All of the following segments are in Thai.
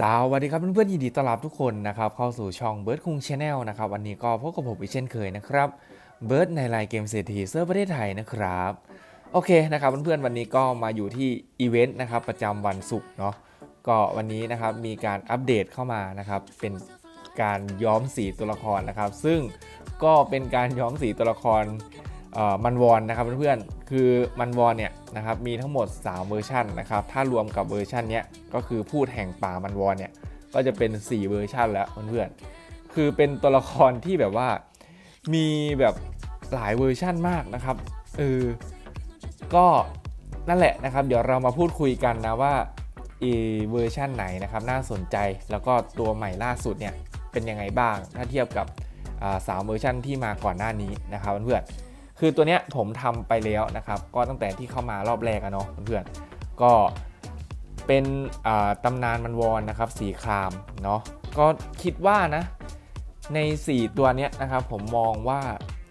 สวัสดีครับเพื่อนๆยินดีต้อนรับทุกคนนะครับเข้าสู่ช่องเบิร์ดคุงชาแนลนะครับวันนี้ก็พบกับผมอีกเช่นเคยนะครับเบิร์ดในรายเกมเศรษฐีเซิร์ฟประเทศไทยนะครับโอเคนะครับเพื่อนๆวันนี้ก็มาอยู่ที่อีเวนต์นะครับประจำวันศุกร์เนาะก็วันนี้นะครับมีการอัปเดตเข้ามานะครับเป็นการย้อมสีตัวละครนะครับ ซึ่งก็เป็นการย้อมสีตัวละคร มันวอนนะครับเพื่อนๆ คือมันวอนเนี่ยนะครับมีทั้งหมด 3 เวอร์ชันนะครับ ถ้ารวมกับเวอร์ชันเนี้ยก็คือพูดแห่งป่ามันวอนเนี่ยก็จะเป็น 4 เวอร์ชันแล้วเพื่อนๆ คือเป็นตัวละครที่แบบว่ามีแบบหลายเวอร์ชันมากนะครับเออก็นั่นแหละนะครับ เดี๋ยวเรามาพูดคุยกันนะว่าอีเวอร์ชันไหนนะครับน่าสนใจแล้วก็ตัวใหม่ล่าสุดเนี่ยเป็นยังไงบ้างถ้าเทียบกับสามเวอร์ชันที่มาก่อนหน้านี้นะครับเพื่อนๆ คือตัวเนี้ยผมทำไปแล้วนะครับ ก็ตั้งแต่ที่เข้ามารอบแรกอะเนาะเพื่อนๆก็เป็นตำนานมันวอนนะครับสีครามเนาะก็คิดว่านะใน 4 ตัวเนี้ยนะครับผมมองว่า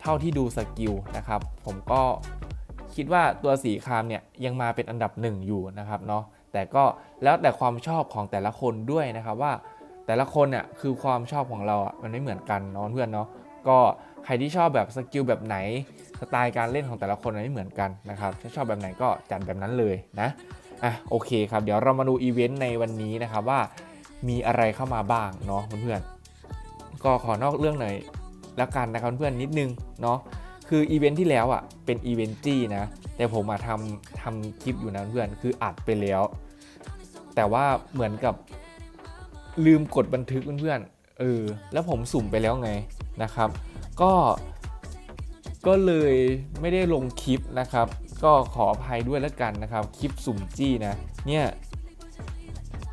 เท่าที่ดูสกิลนะครับ ผมก็คิดว่าตัวสีครามเนี่ยยังมาเป็นอันดับหนึ่งอยู่นะครับเนาะแต่ก็แล้วแต่ความชอบของแต่ละคนด้วยนะครับว่าแต่ละคนเนี่ยคือความชอบของเราอะมันไม่เหมือนกันเนาะเพื่อนเนาะก็ใครที่ชอบแบบสกิลแบบไหน ไตล์การเล่นของแต่ละคนไม่เหมือนกันนะครับถ้าชอบแบบไหนก็จัดแบบนั้นเลยนะอะโอเคครับ เดี๋ยวเรามาดูอีเวนต์ในวันนี้นะครับว่ามีอะไรเข้ามาบ้างเนาะเพื่อนๆก็ขอนอกเรื่องหน่อยแล้วกันนะครับเพื่อนๆนิดนึงเนาะคืออีเวนต์ที่แล้วอะเป็นอีเวนต์จี้นะแต่ผมมาทำทำคลิปอยู่นะเพื่อนคืออัดไปแล้ว แต่ว่าเหมือนกับลืมกดบันทึกเพื่อนๆเออแล้วผมสุ่มไปแล้วไงนะครับ ก็ ก็เลยไม่ได้ลงคลิปนะครับ ก็ขออภัยด้วยแล้วกันนะครับ คลิปสุ่มจี้นะเนี่ย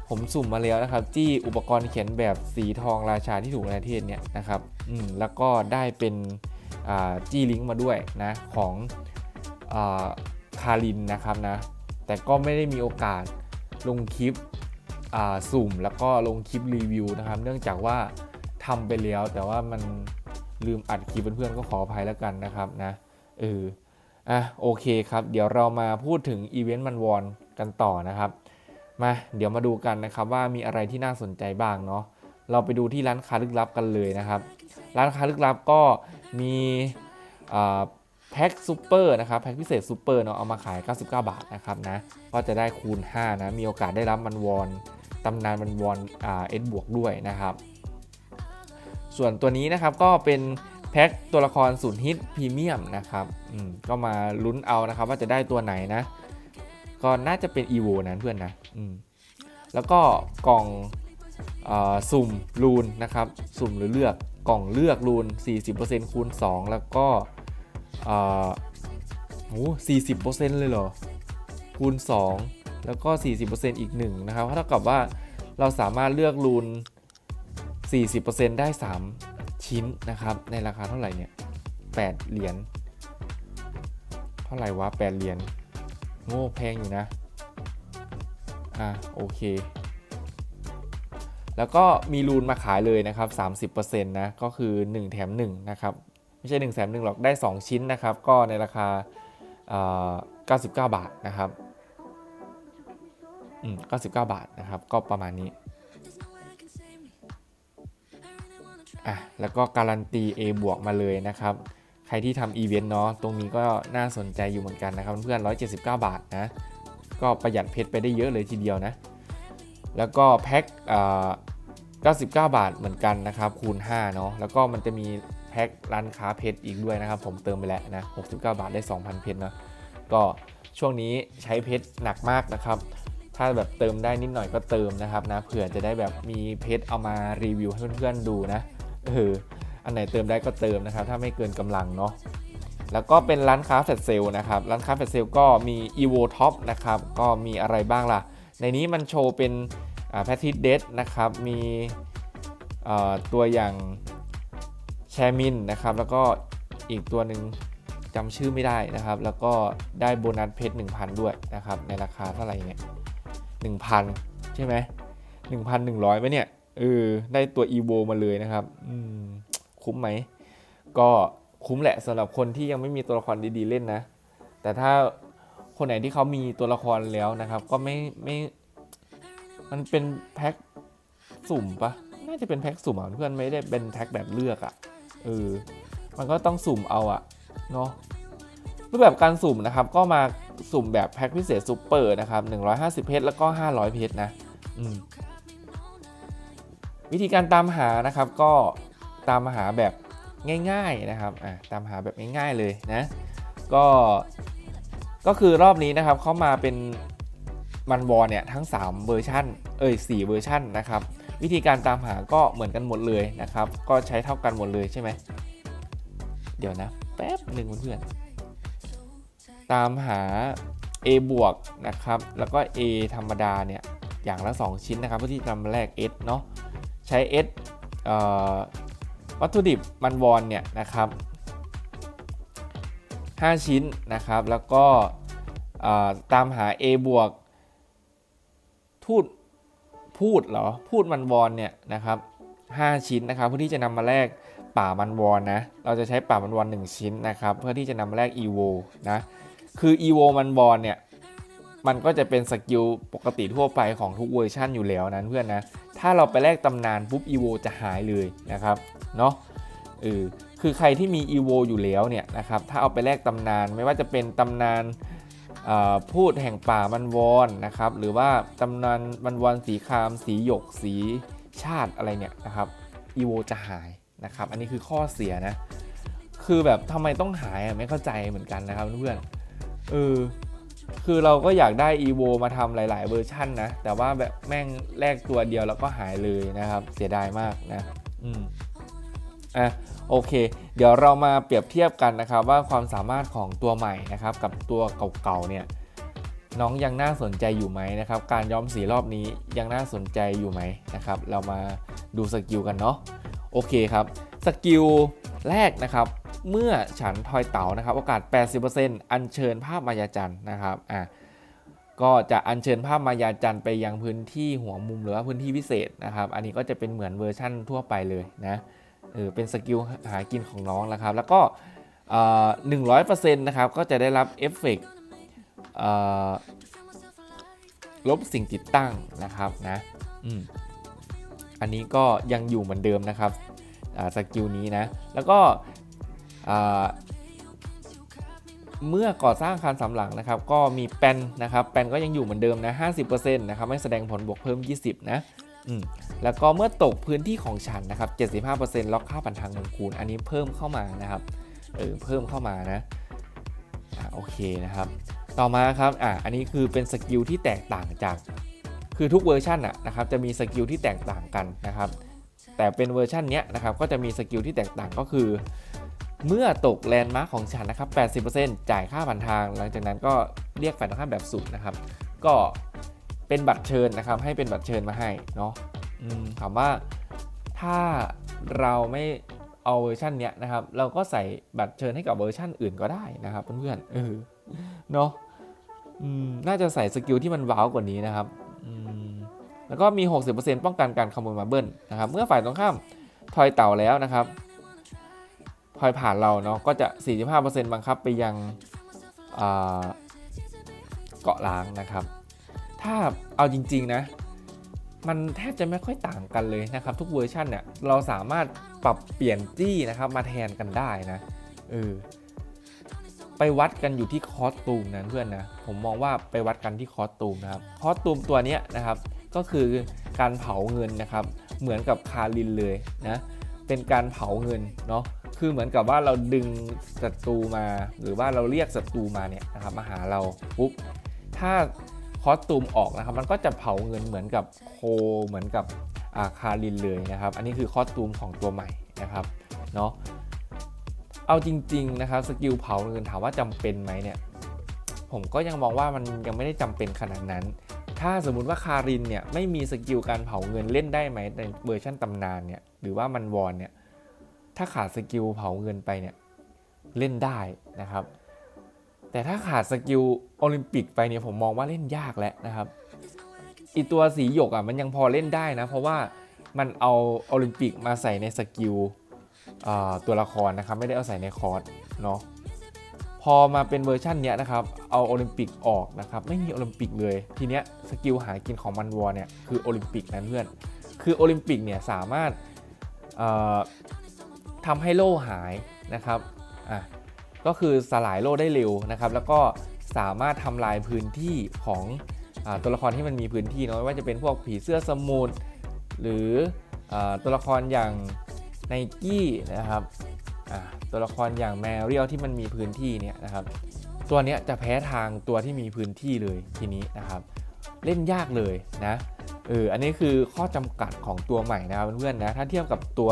ผมสุ่มมาแล้วนะครับ จี้อุปกรณ์เขียนแบบสีทองราชาที่ถูกในประเทศเนี่ยนะครับอืมแล้วก็ได้เป็นจี้ลิงก์มาด้วยนะของอคารินนะครับนะ แต่ก็ไม่ได้มีโอกาสลงคลิปสุ่มแล้วก็ลงคลิปรีวิวนะครับ เนื่องจากว่าทำไปแล้วแต่ว่ามัน ลืมอัดคลิปเพื่อนๆก็ขออภัยแล้วกันนะครับนะเอออะโอเคครับ เดี๋ยวเรามาพูดถึงอีเวนต์มันวอนกันต่อนะครับมาเดี๋ยวมาดูกันนะครับว่ามีอะไรที่น่าสนใจบ้างเนาะเราไปดูที่ร้านค้าลึกลับกันเลยนะครับ ร้านค้าลึกลับก็มีแพ็คซูเปอร์นะครับแพ็คพิเศษซูเปอร์เนาะเอามาขาย 99 บาทนะครับนะก็จะได้คูณ 5 นะ มีโอกาสได้รับมันวอนตำนานมันวอนเอสบวกด้วยนะครับ ส่วนตัวนี้นะครับก็เป็นแพ็คตัวละครศูนย์ฮิตพรีเมียมนะครับอืมก็มาลุ้นเอานะครับว่าจะได้ตัวไหนนะ ก็น่าจะเป็น EVO นะเพื่อนนะอืมแล้วก็กล่องอสุ่มรูนนะครับ สุ่มหรือเลือกกล่องเลือกรูน 40%คูณ 2 แล้วก็เอ่อโอ้40%เลยเหรอ คูณ 2 แล้วก็ 40%อีก1นะครับเท่ากับว่าเราสามารถเลือกรูน 40%ได้ 3 ชิ้นนะครับ ในราคาเท่าไหร่เนี่ย8เหรียญเท่าไหร่วะ8เหรียญโง่แพงอยู่นะ อะโอเค แล้วก็มีรูนมาขายเลยนะครับ 30%นะก็คือ 1 แถม 1 นะครับ ไม่ใช่1แถม1หรอกได้ 2 ชิ้นนะครับ ก็ในราคาเอ่อ99 บาทนะครับอืม99 บาทนะครับ ก็ประมาณนี้ อะแล้วก็การันตี A บวกมาเลยนะครับ ใครที่ทำอีเวนต์เนาะตรงนี้ก็น่าสนใจอยู่เหมือนกันนะครับเพื่อน179 บาทนะ ก็ประหยัดเพชรไปได้เยอะเลยทีเดียวนะ แล้วก็แพ็คอ่า99 บาทเหมือนกันนะครับคูณ5เนาะแล้วก็มันจะมีแพ็คร้านค้าเพชรอีกด้วยนะครับ ผมเติมไปแล้วนะ69 บาทได้ 2,000 เพชรเนาะก็ช่วงนี้ใช้เพชรหนักมากนะครับ ถ้าแบบเติมได้นิดหน่อยก็เติมนะครับนะเผื่อจะได้แบบมีเพชรเอามารีวิวให้เพื่อนๆดูนะ เอออันไหนเติมได้ก็เติมนะครับ ถ้าไม่เกินกำลังเนาะแล้วก็เป็นร้านค้าแฟลชเซลนะครับ ร้านค้าแฟลชเซลก็มี evo top นะครับ ก็มีอะไรบ้างล่ะ ในนี้มันโชว์เป็นแพทิเดสนะครับ มีตัวอย่างแชมินนะครับ แล้วก็อีกตัวหนึ่งจำชื่อไม่ได้นะครับ แล้วก็ได้โบนัสเพชร1,000 ด้วยนะครับ ในราคาเท่าไหร่เนี่ย1,000 ใช่ไหม1,100ไหมเนี่ย เออได้ตัว EVO มาเลยนะครับอืมคุ้มไหม ก็คุ้มแหละสำหรับคนที่ยังไม่มีตัวละครดีๆเล่นนะ แต่ถ้าคนไหนที่เขามีตัวละครแล้วนะครับ ก็ไม่ไม่มันเป็นแพ็คสุ่มปะน่าจะเป็นแพ็คสุ่มอะเพื่อนไม่ได้เป็นแพ็คแบบเลือกอะเออมันก็ต้องสุ่มเอาอะเนาะรูปแบบการสุ่มนะครับ ก็มาสุ่มแบบแพ็คพิเศษซูเปอร์นะครับ150เพชรแล้วก็ 500เพชรนะอืม วิธีการตามหานะครับก็ตามหาแบบง่ายๆนะครับอะตามหาแบบง่ายๆเลยนะก็ก็คือรอบนี้นะครับเขามาเป็นมันวอลเนี่ยทั้ง 3 เวอร์ชันเอ้ย4เวอร์ชันนะครับวิธีการตามหาก็เหมือนกันหมดเลยนะครับ ก็ใช้เท่ากันหมดเลยใช่ไหมเดี๋ยวนะ แป๊บหนึ่งเพื่อนตามหา A บวกนะครับ แล้วก็ A ธรรมดาเนี่ยอย่างละ 2 ชิ้นนะครับเพื่อที่จะมาแลก S เนาะ ใช้ S เอ่อวัตถุดิบมันวอนเนี่ยนะครับ 5 ชิ้นนะครับ แล้วก็ตามหา A บวกทูดพูดเหรอ พูดมันวอนเนี่ยนะครับ 5 ชิ้นนะครับ เพื่อที่จะนำมาแลกป่ามันวอนนะ เราจะใช้ป่ามันวอน1ชิ้นนะครับ เพื่อที่จะนำมาแลก EVO นะ คือ EVO มันวอนเนี่ย มันก็จะเป็นสกิลปกติทั่วไปของทุกเวอร์ชันอยู่แล้วนั้นเพื่อนนะ ถ้าเราไปแลกตำนานปุ๊บ EVO จะหายเลยนะครับเนาะเออคือใครที่มี EVO อยู่แล้วเนี่ยนะครับถ้าเอาไปแลกตำนานไม่ว่าจะเป็นตำนานอ่อพูดแห่งป่ามันวอนนะครับหรือว่าตำนานมันวอนสีคราม สีหยกสีชาติอะไรเนี่ยนะครับ EVO จะหายนะครับอันนี้คือข้อเสียนะ คือแบบทำไมต้องหายอะไม่เข้าใจเหมือนกันนะครับเพื่อนเออ คือเราก็อยากได้ EVO มาทำหลาย ๆ เวอร์ชันนะ แต่ว่าแบบแม่งแลกตัวเดียวแล้วก็หายเลยนะครับ เสียดายมากนะอืมอะโอเค เดี๋ยวเรามาเปรียบเทียบกันนะครับว่าความสามารถของตัวใหม่นะครับ กับตัวเก่าๆเนี่ยน้องยังน่าสนใจอยู่ไหมนะครับ การย้อมสีรอบนี้ยังน่าสนใจอยู่ไหมนะครับ เรามาดูสกิลกันเนาะโอเคครับสกิลแรกนะครับ เมื่อฉันทอยเต๋านะครับโอกาส 80%อัญเชิญภาพมายาจันนะครับอะก็จะอัญเชิญภาพมายาจันไปยังพื้นที่หัวมุมหรือว่าพื้นที่พิเศษนะครับ อันนี้ก็จะเป็นเหมือนเวอร์ชั่นทั่วไปเลยนะเออเป็นสกิลหากินของน้องแล้วครับ แล้วก็หนึ่งร้อยเปอร์เซ็นต์นะครับ ก็จะได้รับเอฟเฟกต์ลบสิ่งติดตั้งนะครับนะอืมอันนี้ก็ยังอยู่เหมือนเดิมนะครับสกิลนี้นะ แล้วก็ เมื่อก่อสร้างอาคารสามหลังนะครับ ก็มีแปนนะครับแปนก็ยังอยู่เหมือนเดิมนะ50%นะครับไม่แสดงผลบวกเพิ่ม 20 นะแล้วก็เมื่อตกพื้นที่ของฉันนะครับ 75%ล็อกค่าพันทางเงินคูณอันนี้เพิ่มเข้ามานะครับเออเพิ่มเข้ามานะอ่าโอเคนะครับ ต่อมาครับอ่าอันนี้คือเป็นสกิลที่แตกต่างจาก คือทุกเวอร์ชันอะนะครับจะมีสกิลที่แตกต่างกันนะครับ แต่เป็นเวอร์ชันเนี้ยนะครับก็จะมีสกิลที่แตกต่างก็คือ เมื่อตกแลนด์มาร์คของฉันนะครับ 80%จ่ายค่าผ่านทาง หลังจากนั้นก็เรียกฝ่ายตรงข้ามแบบสุดนะครับ ก็เป็นบัตรเชิญนะครับ ให้เป็นบัตรเชิญมาให้เนาะถามว่าถ้าเราไม่เอาเวอร์ชันเนี้ยนะครับ เราก็ใส่บัตรเชิญให้กับเวอร์ชันอื่นก็ได้นะครับเพื่อนๆ เออ เนาะอืมน่าจะใส่สกิลที่มันว้าวกว่านี้นะครับอืมแล้วก็มี 60%ป้องกันการขโมยมาเบิลนะครับ เมื่อฝ่ายตรงข้ามทอยเต่าแล้วนะครับ ทอยผ่านเราเนาะก็จะ 45%บังคับไปยังเกาะล้างนะครับ ถ้าเอาจริง ๆ นะ มันแทบจะไม่ค่อยต่างกันเลยนะครับ ทุกเวอร์ชันเนี่ยเราสามารถปรับเปลี่ยนจี้นะครับมาแทนกันได้นะเออไปวัดกันอยู่ที่คอสตูมนะเพื่อนนะผมมองว่าไปวัดกันที่คอสตูมนะครับคอสตูมตัวนี้นะครับ ก็คือการเผาเงินนะครับ เหมือนกับคารินเลยนะเป็นการเผาเงินเนาะ คือเหมือนกับว่าเราดึงศัตรูมา หรือว่าเราเรียกศัตรูมาเนี่ยนะครับมาหาเราปุ๊บถ้าคอสตูมออกนะครับ มันก็จะเผาเงินเหมือนกับโคเหมือนกับอาคารินเลยนะครับ อันนี้คือคอสตูมของตัวใหม่นะครับเนาะเอาจริง ๆ นะครับสกิลเผาเงินถามว่าจำเป็นไหมเนี่ยผมก็ยังมองว่ามันยังไม่ได้จำเป็นขนาดนั้น ถ้าสมมุติว่าคารินเนี่ยไม่มีสกิลการเผาเงินเล่นได้ไหมในเวอร์ชันตำนานเนี่ยหรือว่ามันวอนเนี่ย ถ้าขาดสกิลเผาเงินไปเนี่ยเล่นได้นะครับ แต่ถ้าขาดสกิลโอลิมปิกไปเนี่ยผมมองว่าเล่นยากแล้วนะครับอีตัวสีหยกอะมันยังพอเล่นได้นะ เพราะว่ามันเอาโอลิมปิกมาใส่ในสกิลตัวละครนะครับไม่ได้เอาใส่ในคอร์สเนาะพอมาเป็นเวอร์ชันเนี้ยนะครับเอาโอลิมปิกออกนะครับไม่มีโอลิมปิกเลยทีเนี้ยสกิลหากินของมันวอเนี่ยคือโอลิมปิกนั้นเพื่อนคือโอลิมปิกเนี่ยสามารถ ทำให้โล่หายนะครับอะก็คือสลายโล่ได้เร็วนะครับ แล้วก็สามารถทำลายพื้นที่ของอตัวละครที่มันมีพื้นที่เนะไม่ว่าจะเป็นพวกผีเสื้อสมุทหรืออตัวละครอย่างไนกี้นะครับอะตัวละครอย่างแมเรียลที่มันมีพื้นที่เนี่ยนะครับ ตัวเนี้ยจะแพ้ทางตัวที่มีพื้นที่เลยทีนี้นะครับ เล่นยากเลยนะเอออันนี้คือข้อจำกัดของตัวใหม่นะครับเพื่อนๆนะถ้าเทียบกับตัว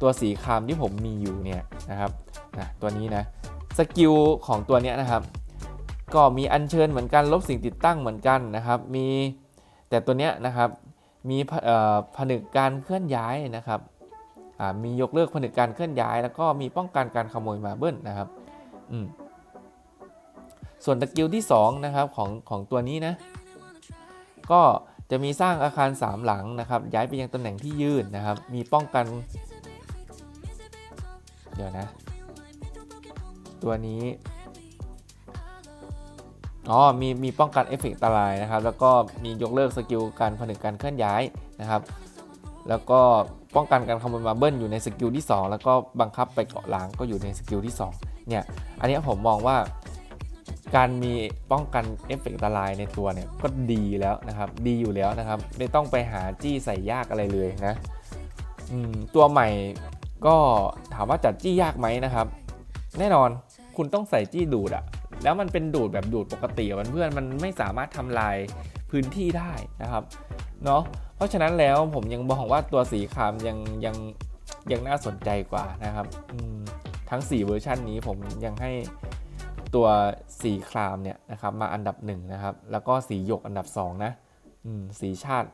ตัวสีครามที่ผมมีอยู่เนี่ยนะครับนะตัวนี้นะสกิลของตัวเนี้ยนะครับ ก็มีอัญเชิญเหมือนกันลบสิ่งติดตั้งเหมือนกันนะครับมีแต่ตัวเนี้ยนะครับมีผนึกการเคลื่อนย้ายนะครับมียกเลิกผนึกการเคลื่อนย้าย แล้วก็มีป้องกันการขโมยมาเบิ้ลนะครับส่วนตะกิลที่2นะครับของของตัวนี้นะก็จะมีสร้างอาคาร 3 หลังนะครับ ย้ายไปยังตำแหน่งที่ยืนนะครับ มีป้องกัน เดี๋ยวนะ ตัวนี้อ๋อมีมีป้องกันเอฟเฟกต์อันตรายนะครับ แล้วก็มียกเลิกสกิลการผนึกการเคลื่อนย้ายนะครับ แล้วก็ป้องกันการขโมยมาเบิ้ลอยู่ในสกิลที่ 2 แล้วก็บังคับไปเกาะล้างก็อยู่ในสกิลที่ 2 เนี่ย อันนี้ผมมองว่าการมีป้องกันเอฟเฟกต์อันตรายในตัวเนี่ยก็ดีแล้วนะครับ ดีอยู่แล้วนะครับ ไม่ต้องไปหาจี้ใส่ยากอะไรเลยนะตัวใหม่ ก็ถามว่าจัดจี้ยากไหมนะครับ แน่นอนคุณต้องใส่จี้ดูดอะแล้วมันเป็นดูดแบบดูดปกติอะเพื่อนมันไม่สามารถทำลายพื้นที่ได้นะครับเนาะเพราะฉะนั้นแล้วผมยังบอกว่าตัวสีครามยังยังยังน่าสนใจกว่านะครับทั้ง 4 เวอร์ชันนี้ผมยังให้ตัวสีครามเนี่ยนะครับมาอันดับ1นะครับแล้วก็สีหยกอันดับ2นะสีชาติ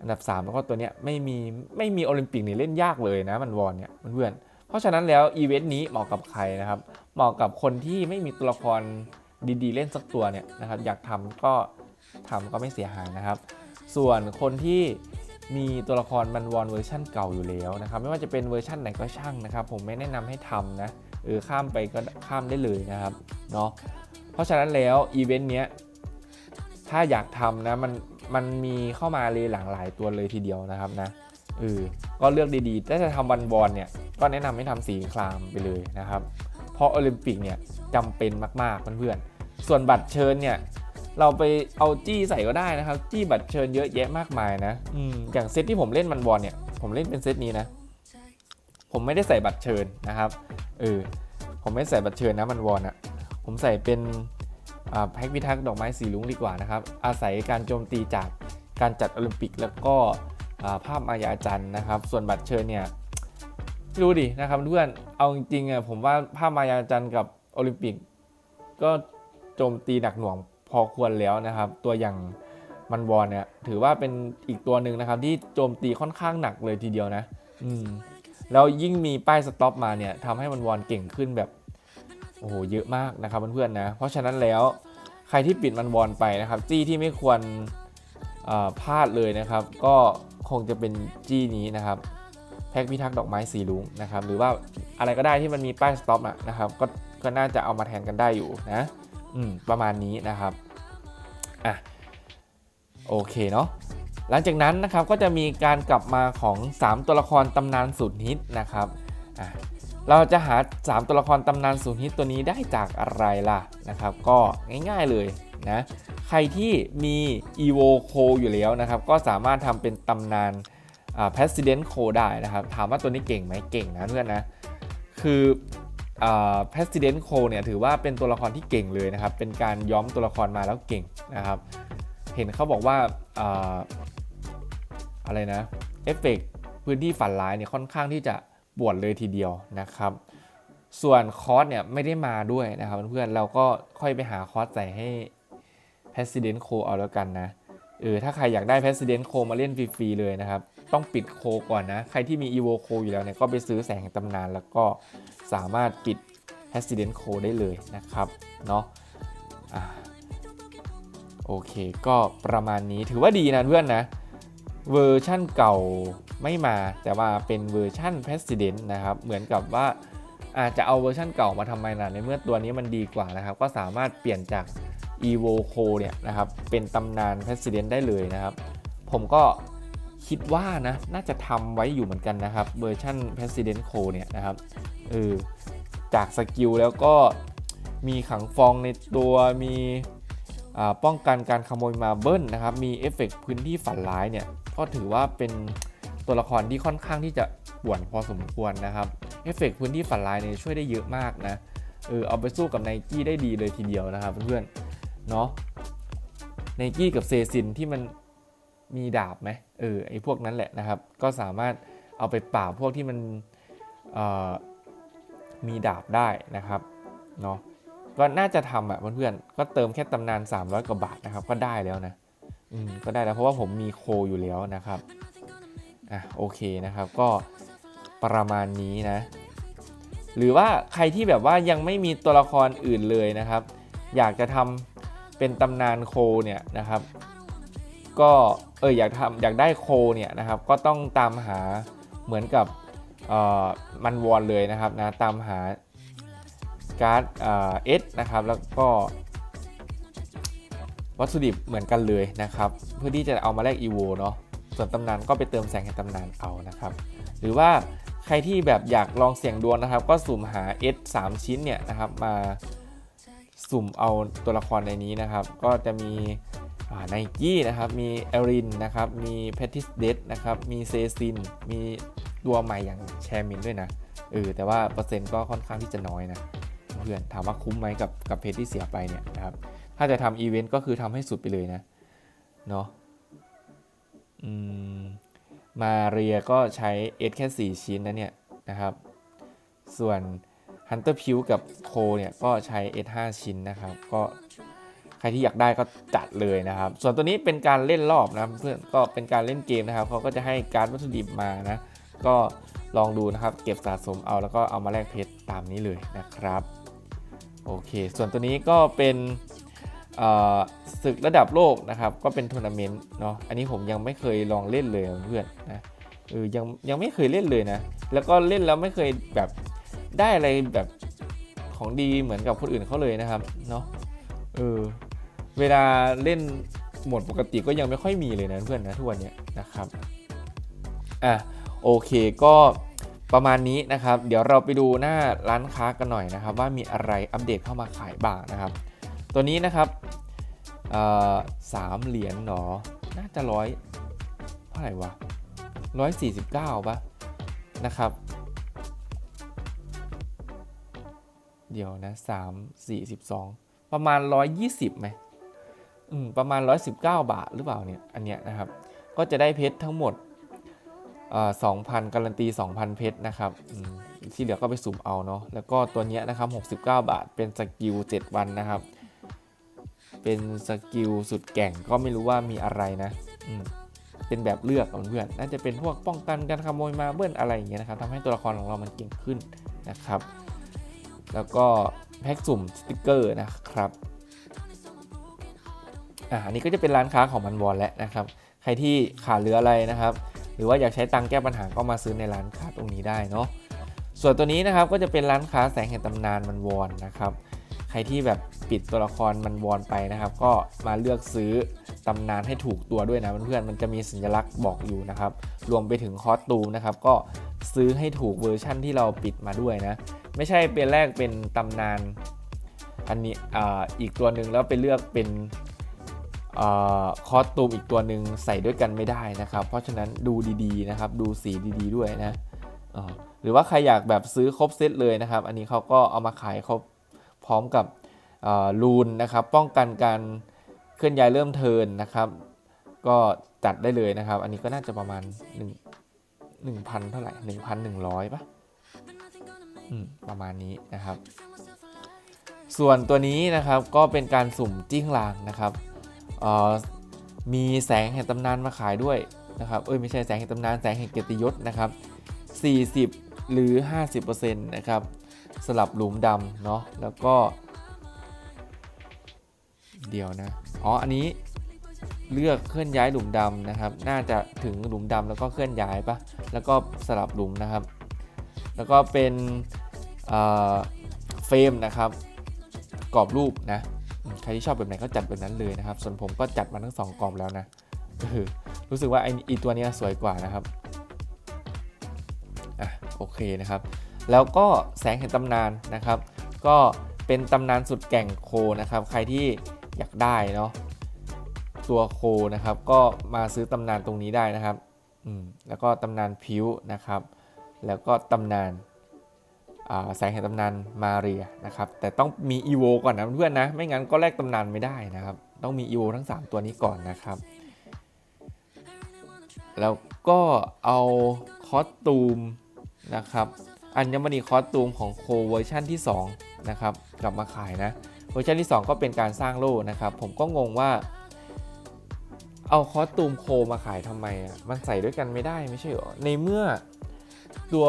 อันดับ 3 แล้วก็ตัวเนี้ยไม่มีไม่มีโอลิมปิกนี่เล่นยากเลยนะมันวอนเนี่ยเพื่อนเพราะฉะนั้นแล้วอีเวนต์นี้เหมาะกับใครนะครับเหมาะกับคนที่ไม่มีตัวละครดีๆ เล่นสักตัวเนี่ยนะครับอยากทำก็ทำก็ไม่เสียหายนะครับ ส่วนคนที่มีตัวละครมันวอนเวอร์ชั่นเก่าอยู่แล้วนะครับไม่ว่าจะเป็นเวอร์ชั่นไหนก็ช่างนะครับ ผมไม่แนะนำให้ทำนะเออข้ามไปก็ข้ามได้เลยนะครับเนาะเพราะฉะนั้นแล้วอีเวนต์เนี้ยถ้าอยากทำนะมัน มันมีเข้ามาเลยหลากหลายตัวเลยทีเดียวนะครับนะเออก็เลือกดีๆถ้าจะทำวันบอลเนี่ยก็แนะนำให้ทำสีครามไปเลยนะครับ เพราะโอลิมปิกเนี่ยจำเป็นมากๆเพื่อนๆส่วนบัตรเชิญเนี่ยเราไปเอาจี้ใส่ก็ได้นะครับ จี้บัตรเชิญเยอะแยะมากมายนะอืมอย่างเซตที่ผมเล่นมันบอลเนี่ยผมเล่นเป็นเซตนี้นะ ผมไม่ได้ใส่บัตรเชิญนะครับเออผมไม่ใส่บัตรเชิญนะมันวอนอะผมใส่เป็นอ่า แพ็กพิทักษ์ดอกไม้สีลุงดีกว่านะครับ อาศัยการโจมตีจากการจัดโอลิมปิกแล้วก็ภาพมายาจันนะครับ ส่วนบัตรเชิญเนี่ยรู้ดินะครับเพื่อนเอาจริงๆอะผมว่าภาพมายาจันกับโอลิมปิก ก็โจมตีหนักหน่วงพอควรแล้วนะครับ ตัวอย่างมันวอนเนี่ยถือว่าเป็นอีกตัวหนึ่งนะครับที่โจมตีค่อนข้างหนักเลยทีเดียวนะ อืมแล้วยิ่งมีป้ายสต็อปมาเนี่ยทำให้มันวอนเก่งขึ้นแบบ โอ้โหเยอะมากนะครับเพื่อนๆนะเพราะฉะนั้นแล้วใครที่ปิดมันวอนไปนะครับจี้ที่ไม่ควรพลาดเลยนะครับ ก็คงจะเป็นจี้นี้นะครับแพ็กพิทักษ์ดอกไม้สีลุงนะครับ หรือว่าอะไรก็ได้ที่มันมีป้ายสต็อปนะครับก็ก็น่าจะเอามาแทนกันได้อยู่นะอืมประมาณนี้นะครับอะโอเคเนาะหลังจากนั้นนะครับก็จะมีการกลับมาของ 3 ตัวละครตำนานสุดฮิตนะครับอะ เราจะหา 3 ตัวละครตำนานสุดฮิตตัวนี้ได้จากอะไรล่ะนะครับ ก็ง่ายๆเลยนะใครที่มี evo c o อยู่แล้วนะครับ ก็สามารถทำเป็นตำนานอ่า president c o ได้นะครับ ถามว่าตัวนี้เก่งไหมเก่งนะเพื่อนนะ คืออ่า president c o เนี่ยถือว่าเป็นตัวละครที่เก่งเลยนะครับ เป็นการย้อมตัวละครมาแล้วเก่งนะครับ เห็นเขาบอกว่าอ่าอะไรนะเอฟเฟกพื้นที่ฝันร้ายเนี่ยค่อนข้างที่จะ ปวดเลยทีเดียวนะครับ ส่วนคอร์สเนี่ยไม่ได้มาด้วยนะครับเพื่อนๆเราก็ค่อยไปหาคอร์สใส่ให้ President Co เอาแล้วกันนะเออถ้าใครอยากได้ President Co มาเล่นฟรีๆเลยนะครับ ต้องปิดโคก่อนนะ ใครที่มี Evo Co อยู่แล้วเนี่ยก็ไปซื้อแสงตำนาน แล้วก็สามารถปิด President Co ได้เลยนะครับเนาะโอเค ก็ประมาณนี้ถือว่าดีนะเพื่อนนะ เวอร์ชั่นเก่าไม่มา แต่ว่าเป็นเวอร์ชั่น President นะครับ เหมือนกับว่าอาจจะเอาเวอร์ชั่นเก่ามาทำไมนะในเมื่อตัวนี้มันดีกว่านะครับ ก็สามารถเปลี่ยนจาก evo c o เนี่ยนะครับ เป็นตำนาน President ได้เลยนะครับ ผมก็คิดว่านะ น่าจะทำไว้อยู่เหมือนกันนะครับเวอร์ชัน President c o เนี่ยนะครับเออจากสกิลแล้วก็มีขังฟองในตัวมีป้องกันการขโมยมาเบิ้ลนะครับ มีเอฟเฟกต์พื้นที่ฝันร้ายเนี่ย ก็ถือว่าเป็นตัวละครที่ค่อนข้างที่จะป่วนพอสมควรนะครับเอฟเฟกต์พื้นที่ฝันร้ายเนี่ยช่วยได้เยอะมากนะเออเอาไปสู้กับไนกี้ได้ดีเลยทีเดียวนะครับเพื่อนๆเนาะไนกี้กับเซซินที่มันมีดาบไหมเออไอพวกนั้นแหละนะครับ ก็สามารถเอาไปปราบพวกที่มันมีดาบได้นะครับเนาะก็น่าจะทำอะเพื่อนๆก็เติมแค่ตำนาน 300กว่าบาทนะครับก็ได้แล้วนะ อืมก็ได้แล้วเพราะว่าผมมีโคอยู่แล้วนะครับอะโอเคนะครับก็ประมาณนี้นะ หรือว่าใครที่แบบว่ายังไม่มีตัวละครอื่นเลยนะครับ อยากจะทำเป็นตำนานโคเนี่ยนะครับ ก็เอออยากทำอยากได้โคเนี่ยนะครับ ก็ต้องตามหาเหมือนกับเอ่อมันวอนเลยนะครับนะตามหาการ์ดเอสนะครับแล้วก็ วัตถุดิบเหมือนกันเลยนะครับ เพื่อที่จะเอามาแลกอีโวเนาะส่วนตำนานก็ไปเติมแสงแห่งตำนานเอานะครับ หรือว่าใครที่แบบอยากลองเสี่ยงดวงนะครับ ก็สุ่มหา S 3ชิ้นเนี่ยนะครับมาสุ่มเอาตัวละครในนี้นะครับ ก็จะมีไนกี้นะครับ มีเอรินนะครับ มีแพทิสเดสนะครับ มีเซซิน มีตัวใหม่อย่างแชร์มินด้วยนะ เออ แต่ว่าเปอร์เซ็นต์ก็ค่อนข้างที่จะน้อยนะ เพื่อนถามว่าคุ้มไหมกับกับเพจที่เสียไปเนี่ยนะครับ ถ้าจะทำอีเวนต์ก็คือทำให้สุดไปเลยนะ เนาะมาเรียก็ใช้เอสแค่ 4 ชิ้นนะเนี่ยนะครับ ส่วน Hunter p ิ w กับโคเนี่ยก็ใช้ S5 ชิ้นนะครับ ก็ใครที่อยากได้ก็จัดเลยนะครับ ส่วนตัวนี้เป็นการเล่นรอบนะเพื่อนก็เป็นการเล่นเกมนะครับเขาก็จะให้การวัตถุดิบมานะ ก็ลองดูนะครับ เก็บสะสมเอาแล้วก็เอามาแลกเพชรตามนี้เลยนะครับ โอเค ส่วนตัวนี้ก็เป็น ศึกระดับโลกนะครับ ก็เป็นทัวร์นาเมนต์เนาะอันนี้ผมยังไม่เคยลองเล่นเลยเพื่อนนะเออยังยังไม่เคยเล่นเลยนะ แล้วก็เล่นแล้วไม่เคยแบบได้อะไรแบบของดีเหมือนกับคนอื่นเขาเลยนะครับเนาะเออเวลาเล่นโหมดปกติก็ยังไม่ค่อยมีเลยนะเพื่อนนะทุกวันนี้นะครับอะโอเคก็ประมาณนี้นะครับ เดี๋ยวเราไปดูหน้าร้านค้ากันหน่อยนะครับ ว่ามีอะไรอัปเดตเข้ามาขายบ้างนะครับ ตัวนี้นะครับสามเหรียญหนอ น่าจะร้อยเท่าไหร่วะร้อยสี่สิบเก้าปะนะครับ เดี๋ยวนะสามสี่สิบสองประมาณร้อยยี่สิบไหมอืมประมาณร้อยสิบเก้าบาทหรือเปล่าเนี่ยอันเนี้ยนะครับ ก็จะได้เพชรทั้งหมดสองพันการันตี 2,000 เพชรนะครับที่เหลือก็ไปสุ่มเอาเนาะแล้วก็ตัวเนี้ยนะครับ69 บาทเป็นสกิล 7 วันนะครับ เป็นสกิลสุดแก่งก็ไม่รู้ว่ามีอะไรนะเป็นแบบเลือกเพื่อนน่าจะเป็นพวกป้องกันการขโมยมาเบิ้ลอะไรอย่างเงี้ยนะครับทำให้ตัวละครของเรามันเก่งขึ้นนะครับ แล้วก็แพ็กสุ่มสติกเกอร์นะครับอ่าอันนี้ก็จะเป็นร้านค้าของมันวอลแล้วนะครับ ใครที่ขาดเหลืออะไรนะครับ หรือว่าอยากใช้ตังแก้ปัญหาก็มาซื้อในร้านค้าตรงนี้ได้เนาะส่วนตัวนี้นะครับก็จะเป็นร้านค้าแสงแห่งตำนานมันวอนนะครับ ใครที่แบบปิดตัวละครมันวอนไปนะครับ ก็มาเลือกซื้อตำนานให้ถูกตัวด้วยนะเพื่อนๆมันจะมีสัญลักษณ์บอกอยู่นะครับ รวมไปถึงคอสตูมนะครับ ก็ซื้อให้ถูกเวอร์ชั่นที่เราปิดมาด้วยนะ ไม่ใช่เป็นแรกเป็นตำนานอันนี้อ่าอีกตัวหนึ่งแล้วไปเลือกเป็นอคอสตูมอีกตัวหนึ่งใส่ด้วยกันไม่ได้นะครับ เพราะฉะนั้นดูดีๆนะครับ ดูสีดีๆด้วยนะอ่าหรือว่าใครอยากแบบซื้อครบเซตเลยนะครับ อันนี้เขาก็เอามาขายครบ พร้อมกับรูนนะครับ ป้องกันการเคลื่อนย้ายเริ่มเทินนะครับ ก็จัดได้เลยนะครับ อันนี้ก็น่าจะประมาณ1 1,000 เท่าไหร่1,100ปะอืมประมาณนี้นะครับ ส่วนตัวนี้นะครับก็เป็นการสุ่มจิ้งลางนะครับมีแสงแห่งตำนานมาขายด้วยนะครับ เอ้ยไม่ใช่แสงแห่งตำนานแสงแห่งเกียรติยศนะครับ 40 หรือ 50%นะครับ สลับหลุมดำเนาะแล้วก็ เดี๋ยวนะอ๋ออันนี้เลือกเคลื่อนย้ายหลุมดำนะครับ น่าจะถึงหลุมดำแล้วก็เคลื่อนย้ายปะแล้วก็สลับหลุมนะครับ แล้วก็เป็นเฟรมนะครับกรอบรูปนะใครที่ชอบแบบไหนก็จัดแบบนั้นเลยนะครับ ส่วนผมก็จัดมาทั้ง2กรอบแล้วนะรู้สึกว่าไอ้ตัวนี้สวยกว่านะครับอะโอเคนะครับ แล้วก็แสงแห่งตำนานนะครับ ก็เป็นตำนานสุดแก่งโคนะครับ ใครที่อยากได้เนาะตัวโคนะครับ ก็มาซื้อตำนานตรงนี้ได้นะครับอืมแล้วก็ตำนานพิวนะครับ แล้วก็ตำนานอ่าแสงแห่งตำนานมาเรียนะครับ แต่ต้องมีอีโวก่อนนะเพื่อนนะ ไม่งั้นก็แลกตำนานไม่ได้นะครับ ต้องมีอีโวทั้ง 3 ตัวนี้ก่อนนะครับ แล้วก็เอาคอสตูมนะครับ อัญมณีคอสตูมของโคเวอร์ชันที่ 2 นะครับ กลับมาขายนะ เวอร์ชันที่ 2 ก็เป็นการสร้างโล่นะครับ ผมก็งงว่า เอาคอสตูมโคมาขายทำไมอะมันใส่ด้วยกันไม่ได้ไม่ใช่เหรอ ในเมื่อตัว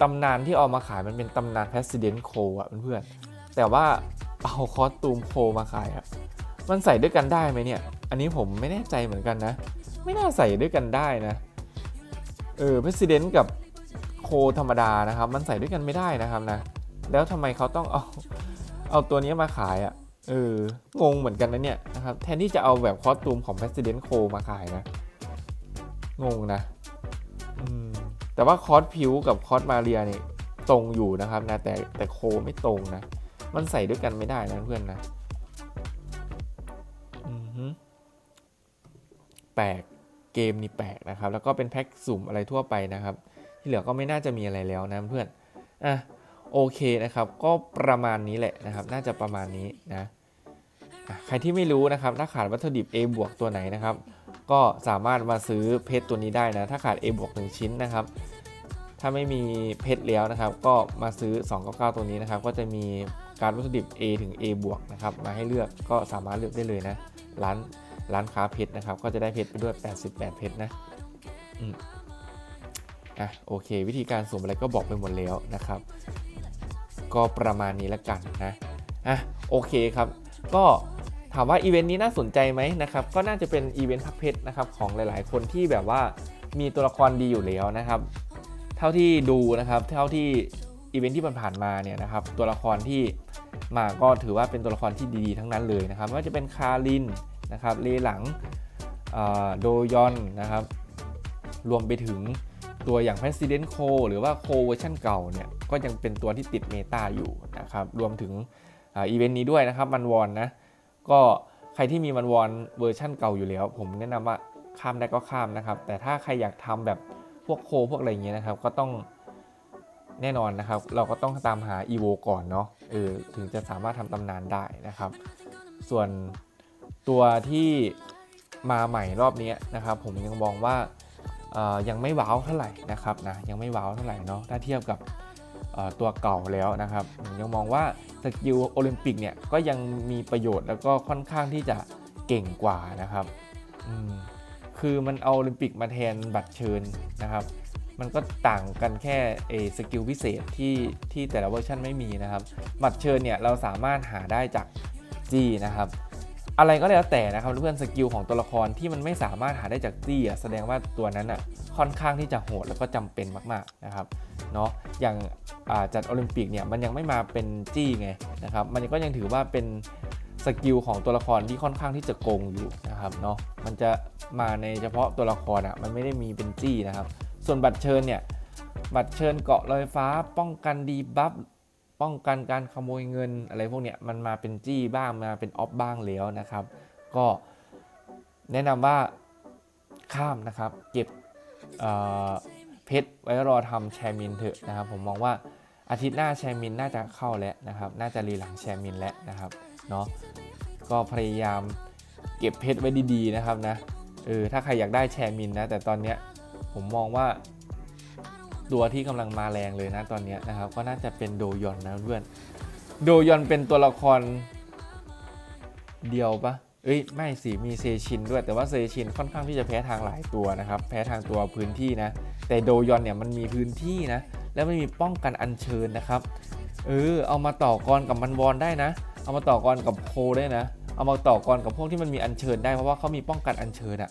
ตำนานที่เอามาขายมันเป็นตำนาน President โคอะเพื่อนๆแต่ว่าเอาคอสตูมโคมาขายอะมันใส่ด้วยกันได้ไหมเนี่ย อันนี้ผมไม่แน่ใจเหมือนกันนะ ไม่น่าใส่ด้วยกันได้นะ เออ President กับ ธรรมดานะครับ มันใส่ด้วยกันไม่ได้นะครับนะ แล้วทำไมเขาต้องเอาเอาตัวนี้มาขายอะ่ะเอองงเหมือนกันนะเนี่ยนะครับแทนที่จะเอาแบบคอสตูมของ President โคมาขายนะ งงนะแต่ว่าคอสพิวกับคอสมาเรียเนี่ยตรงอยู่นะครับนะแต่แต่โคไม่ตรงนะ มันใส่ด้วยกันไม่ได้นะเพื่อนนะแปลกเกมนี่แปลกนะครับ แล้วก็เป็นแพ็กสุ่มอะไรทั่วไปนะครับ ที่เหลือก็ไม่น่าจะมีอะไรแล้วนะเพื่อนอะโอเคนะครับก็ประมาณนี้แหละนะครับ น่าจะประมาณนี้นะใครที่ไม่รู้นะครับ ถ้าขาดวัตถุดิบ A บวกตัวไหนนะครับ ก็สามารถมาซื้อเพชรตัวนี้ได้นะ ถ้าขาด A บวก1ชิ้นนะครับ ถ้าไม่มีเพชรแล้วนะครับ ก็มาซื้อ299ตัวนี้นะครับ ก็จะมีการวัตถุดิบ A ถึง A บวกนะครับ มาให้เลือกก็สามารถเลือกได้เลยนะ ร้านร้านค้าเพชรนะครับ ก็จะได้เพชรไปด้วย 88 เพชรนะ อืม อะโอเค วิธีการสุ่มอะไรก็บอกไปหมดแล้วนะครับ ก็ประมาณนี้ละกันนะอะโอเคครับ ก็ถามว่าอีเวนต์นี้น่าสนใจไหมนะครับก็น่าจะเป็นอีเวนต์พักเพชรนะครับของหลาย ๆ คนที่แบบว่ามีตัวละครดีอยู่แล้วนะครับ เท่าที่ดูนะครับ เท่าที่อีเวนต์ที่ผ่านๆมาเนี่ยนะครับ ตัวละครที่มาก็ถือว่าเป็นตัวละครที่ดีๆทั้งนั้นเลยนะครับไม่ว่าจะเป็นคารินนะครับเลหลังโดยอนนะครับ รวมไปถึง ตัวอย่าง President Co หรือว่า Co เวอร์ชันเก่าเนี่ยก็ยังเป็นตัวที่ติดเมตาอยู่นะครับรวมถึงอ,อีเวนต์นี้ด้วยนะครับมันวอนนะก็ใครที่มีมันวอนเวอร์ชั่นเก่าอยู่แล้ว ผมแนะนำว่าข้ามได้ก็ข้ามนะครับ แต่ถ้าใครอยากทำแบบพวกโคพวกอะไรอย่างเงี้ยนะครับก็ต้องแน่นอนนะครับ เราก็ต้องตามหา EVO ก่อนเนาะเออถึงจะสามารถทำตำนานได้นะครับ ส่วนตัวที่มาใหม่รอบนี้นะครับ ผมยังมองว่า ยังไม่ว้าวเท่าไหร่นะครับนะยังไม่ว้าวเท่าไหร่เนาะถ้าเทียบกับตัวเก่าแล้วนะครับยังมองว่าสกิลโอลิมปิกเนี่ยก็ยังมีประโยชน์แล้วก็ค่อนข้างที่จะเก่งกว่านะครับคือมันเอาโอลิมปิกมาแทนบัตรเชิญนะครับ มันก็ต่างกันแค่เอสกิลพิเศษที่ที่แต่ละเวอร์ชันไม่มีนะครับ บัตรเชิญเนี่ยเราสามารถหาได้จากจีนะครับ อะไรก็แล้วแต่นะครับเพื่อนสกิลของตัวละครที่มันไม่สามารถหาได้จากจี้แสดงว่าตัวนั้นอะค่อนข้างที่จะโหดแล้วก็จำเป็นมากๆนะครับเนาะอย่างจัดโอลิมปิกเนี่ยมันยังไม่มาเป็นจี้ไงนะครับมันก็ยังถือว่าเป็นสกิลของตัวละครที่ค่อนข้างที่จะโกงอยู่นะครับเนาะมันจะมาในเฉพาะตัวละครอะมันไม่ได้มีเป็นจี้นะครับ ส่วนบัตรเชิญเนี่ยบัตรเชิญเกาะลอยฟ้า ป้องกันดีบัฟ ป้องกันการขโมยเงินอะไรพวกเนี้ยมันมาเป็นจี้บ้างมาเป็นออฟบ้างแล้วนะครับ ก็แนะนำว่าข้ามนะครับ เก็บเเพชรไว้รอทำแชร์มินเถอะนะครับ ผมมองว่าอาทิตย์หน้าแชร์มินน่าจะเข้าแล้วนะครับ น่าจะรีหลังแชร์มินแล้วนะครับเนาะก็พยายามเก็บเพชรไว้ดีๆนะครับนะเออถ้าใครอยากได้แชร์มินนะแต่ตอนเนี้ยผมมองว่า ตัวที่กำลังมาแรงเลยนะตอนนี้นะครับ ก็น่าจะเป็นโดยอนนะเพื่อนโดยอนเป็นตัวละครเดียวปะเอ้ยไม่สิมีเซชินด้วยแต่ว่าเซชินค่อนข้างที่จะแพ้ทางหลายตัวนะครับ แพ้ทางตัวพื้นที่นะ แต่โดยอนเนี่ยมันมีพื้นที่นะ แล้วมันมีป้องกันอัญเชิญนะครับ เออเอามาต่อกรกับมันวอนได้นะ เอามาต่อกรกับโคได้นะ เอามาต่อกรกับพวกที่มันมีอัญเชิญได้เพราะว่าเขามีป้องกันอัญเชิญอะ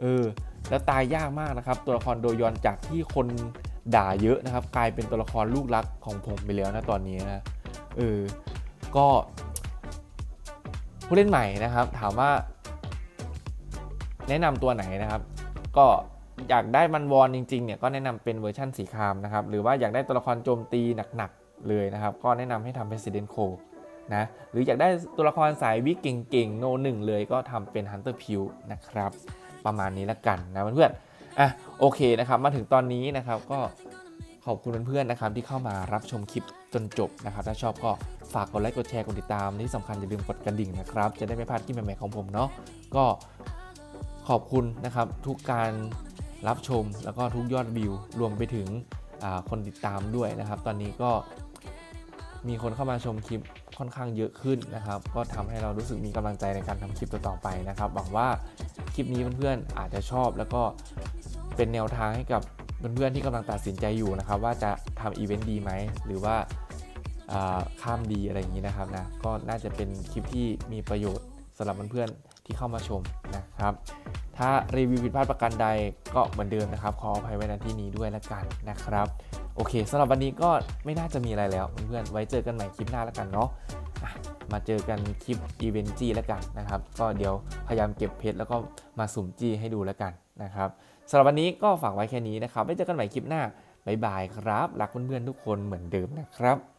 เออแล้วตายยากมากนะครับ ตัวละครโดยอนจากที่คน ด่าเยอะนะครับ กลายเป็นตัวละครลูกรักของผมไปแล้วนะตอนนี้นะเออก็ผู้เล่นใหม่นะครับ ถามว่า แนะนำตัวไหนนะครับ ก็อยากได้มันวอนจริงๆเนี่ยก็แนะนำเป็นเวอร์ชันสีครามนะครับ หรือว่าอยากได้ตัวละครโจมตีหนักๆเลยนะครับ ก็แนะนำให้ทำ President c o นะหรืออยากได้ตัวละครสายวิกเก่งๆ โนหนึ่งเลยก็ทำเป็น Hunter p e w นะครับ ประมาณนี้ละกันนะเพื่อนๆ อะโอเคนะครับ มาถึงตอนนี้นะครับก็ขอบคุณเพื่อนๆนะครับที่เข้ามารับชมคลิปจนจบนะครับถ้าชอบก็ฝากกดไลค์กดแชร์กดติดตามที่สำคัญอย่าลืมกดกระดิ่งนะครับ จะได้ไม่พลาดคลิปใหม่ๆของผมเนาะก็ขอบคุณนะครับทุกการรับชมแล้วก็ทุกยอดวิว รวมไปถึงคนติดตามด้วยนะครับ ตอนนี้ก็มีคนเข้ามาชมคลิปค่อนข้างเยอะขึ้นนะครับ ก็ทำให้เรารู้สึกมีกำลังใจในการทำคลิปต่อๆไปนะครับหวังว่าคลิปนี้เพื่อนๆอาจจะชอบแล้วก็ เป็นแนวทางให้กับเพื่อนๆที่กำลังตัดสินใจอยู่นะครับ ว่าจะทำอีเวนต์ดีไหมหรือว่าข้ามดีอะไรอย่างนี้นะครับนะก็น่าจะเป็นคลิปที่มีประโยชน์สำหรับเพื่อนๆที่เข้ามาชมนะครับ ถ้ารีวิวผิดพลาดประการใดก็เหมือนเดิมนะครับ ขออภัยไว้ในที่นี้ด้วยละกันนะครับ โอเคสำหรับวันนี้ก็ไม่น่าจะมีอะไรแล้วเพื่อนๆไว้เจอกันใหม่คลิปหน้าแล้วกันเนาะอะมาเจอกันคลิปอีเวนต์จีแล้วกันนะครับ ก็เดี๋ยวพยายามเก็บเพชรแล้วก็มาสุ่มจีให้ดูแล้วกันนะครับ สำหรับวันนี้ก็ฝากไว้แค่นี้นะครับไว้เจอกันใหม่คลิปหน้าบ๊ายบายครับ รักเพื่อนๆทุกคนเหมือนเดิมนะครับ